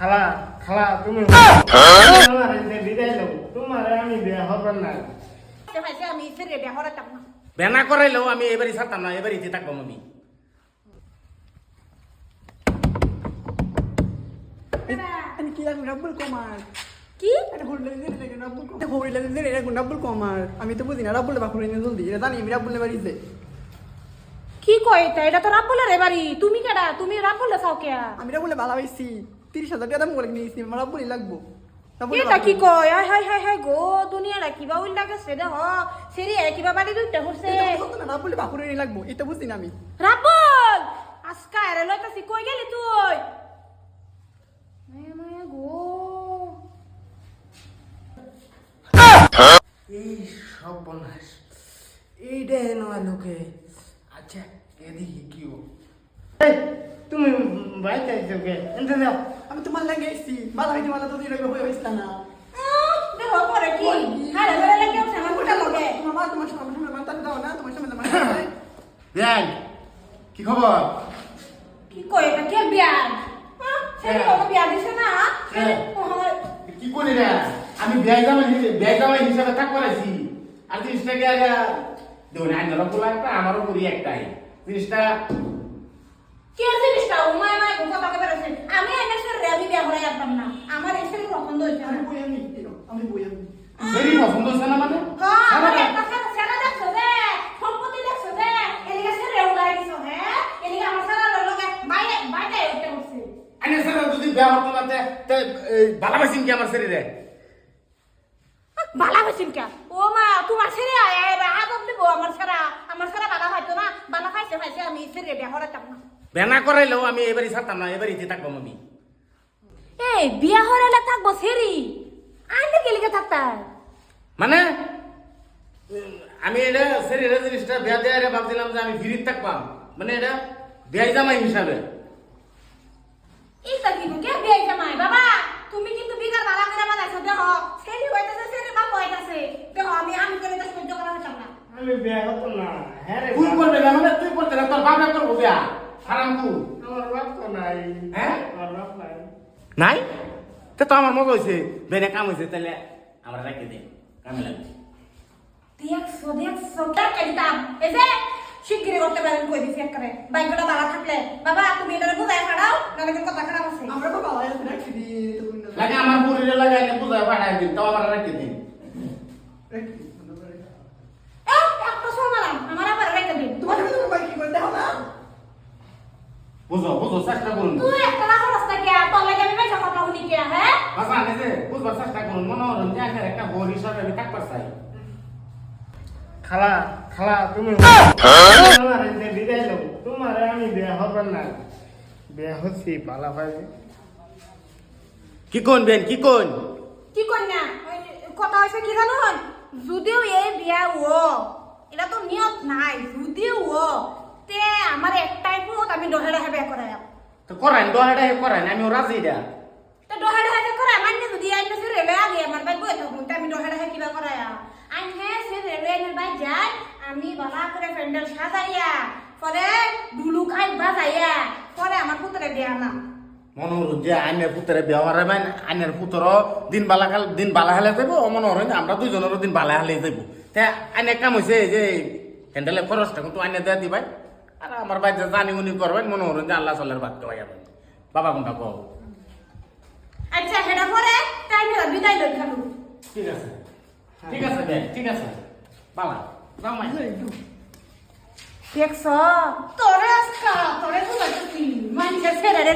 খালা খালা তুমি আমার বিদায় তোমার আমি বিয়ে হবার না। আমি বিয়া বেনা করাইলেও আমি এবারই ছাড়তাম না এবারই থাকব আমি। আমি কি লাগবে ডাব্বল কমার। আমি তো বুঝি না ডাব্বল বাকুরে নিয়ে জলদি। এটা জানি আমি ডাব্বল বাড়িতে। কি কই এটা? তো রাব্বুলের এবারই তুমি কেডা? তুমি রাব্বুলে চাও কে আমি ডাব্বলে ভালো পাইছি তিরিশ হাজার টাকা দাম করে নিয়েছি আমার ডাব্বলই লাগবো। এটা কি কয়? হাই হাই হাই হাই গো দুনিয়াটা কিবা উল সেরি কিবা বাড়ি দুইটা হচ্ছে। ডাব্বলে বাকুরে লাগবো এটা বুঝি না আমি। রাব্বুল আজকা এরে লইতাছি কই গেলি তুই? গো। এই সব বনাস এইটা লোকে। আচ্ছা এদিকে কি তুমি বাইতে আইছো কে? এনতে দাও। আমি তোমার লাগে এসছি। ভালো হইতে ভালো তো লাগবে হয়ে হইছে না। দেহ পরে কি? আরে ধরে লাগে আমার কোটা লগে। তোমার মা তোমার সামনে সামনে মানতে দাও না তোমার সামনে মানতে বিয়াই কি খবর? কি কই এটা? কে বিয়া সেরি কোনো বিয়া দিছে না? হ্যাঁ। কি করি রে? আমি বিয়াই জামাই হিসেবে বিয়াই জামাই হিসেবে থাকব রাখছি আর জিনিসটা আইনারও পোলা একটা আমারও করি একটাই। জিনিসটা কি জিনিসটা ও মায়া মায়া গো কথা আমি এনে সেরে আমি বিয়া করে আসতাম না। আমার এই সেরি পছন্দ হইছে আমি বই আমি আমি বই আমি ভেরি পছন্দ হচ্ছে না মানে? হ্যাঁ আমার একটা সেরা সেরা দেখছ যে সম্পত্তি দেখছ যে এদিকে সেরে উড়াই দিছো হ্যাঁ এদিকে আমার সারা লগে বাইরে বাইরে উঠতে হচ্ছে আইনে স্যার যদি বিয়া হতো না তে- তে ভালোবাসিন কি আমার শরীরে বালা হইছিন কে ও মা তোমার ছেড়ে আয় আদব দিব আমার সারা আমার সারা বালা হয়তো না। বালা খাইছে খাইছে আমি ছেড়ে চাপ না। বেনা করাইলেও আমি এবারই ছাড়তাম না এবারই ইতি থাকব আমি এই বিয়া হরে থাকব সেরি আইলে গেলিকে থাকতাম। মানে আমি এটা শরীরে জিনিসটা বিয়া দেয় ভাবছিলাম যে আমি ফিরিত থাকবাম। মানে এটা বিয়াই জামাই হিসাবে। ইটা কি কে বিয়া জামাই? বাবা তুমি কিন্তু বিকার বালা করে বানাইছো দেখো। সেরি হইতাছে সেরি বাপ হইতাছে দেখো আমি আমি করে তো সহ্য করা হতাম না। আমি বিয়ে হতো না। হ্যাঁ রে তুই করবে না মানে তুই করতে না তোর বাবা করব বিয়া। হারাম তু আমার বাপ নাই। হ্যাঁ? আমার বাপ নাই। নাই? তো তো আমার মজা হয়েছে বেনে কাম হয়েছে তাহলে আমরা রাখি দে কামে লাগবে। দেখছ দেখছ টাকা দিতাম এই যে শিগগিরি করতে পারেন কই দিছি একবারে বাইকটা বালা থাকলে। বাবা তুমি এটা বুঝাই পাড়াও নালে কিন্তু কথা খারাপ আছে। আমরা বাবা আয়া রাখছি দি তো লাগে আমার বুড়িরে লাগাই নে বুঝায় পাঠাই দিন তো আমার রাখি দিন রাখছি এই একটা সমালাম আমার আবার রেখে দিন তোমার সাথে তোমার ভাই কি করে দেখো না বুঝো বুঝো চেষ্টা করুন। তুই একটা না রাস্তা কে তোর লাগে আমি বেশি কথা শুনি কে হ্যাঁ? বাসা আনেছে বুঝবার চেষ্টা করুন মনোরঞ্জন যে আগে একটা বড় হিসাবে আমি থাকবার চাই। খালা খালা তুমি আমার বিদায় দাও তোমার আমি বিয়ে হবার না বিয়ে হচ্ছি পালা ভাই। কি কোন বেন কি কোন? কি কন্যা কথা হয়েছে কি জানুন যদিও এই বিয়া ও এটা তো নিয়ত নাই যদিও ও তে আমার একটাই পুত আমি করাই তো করেন দহাটা করেন আমি রাজি দা তো ডহে যে করাই মানে যদি আইন সে রেলে আগে আমার ভাই বই থাকুন আমি ডহে ডহে কিবা করাই আইন হে সে রেলে আইনের ভাই যায় আমি বালা করে প্যান্ডেল সাজাইয়া পরে ডুলু খাই বাজাইয়া পরে আমার পুত্রে বিয়া না মনোরঞ্জন যে আইনের পুত্রে ব্যবহার মানে আইনের পুত্র দিন বালা খাল দিন বালা হেলে যাব মনোরঞ্জন আমরা দুজনেরও দিন বালা হেলে যাব তে আইনে কাম হয়েছে যে হ্যান্ডেলে খরচটা কিন্তু আইনে দেওয়া দিবাই। আর আমার বাড়িতে জানি উনি করবেন মনোরঞ্জন আল্লাহ চলের বাদ দেওয়া যাবে বাবা কোনটা কব আচ্ছা হেডা পরে তাই বিদায় লই খালু। ঠিক আছে। ঠিক আছে বেন ঠিক আছে। বাবা যাও মাই। দেখছ? তোরে আজকা তোরে তো লাগছি মানুষের ছেড়ে রে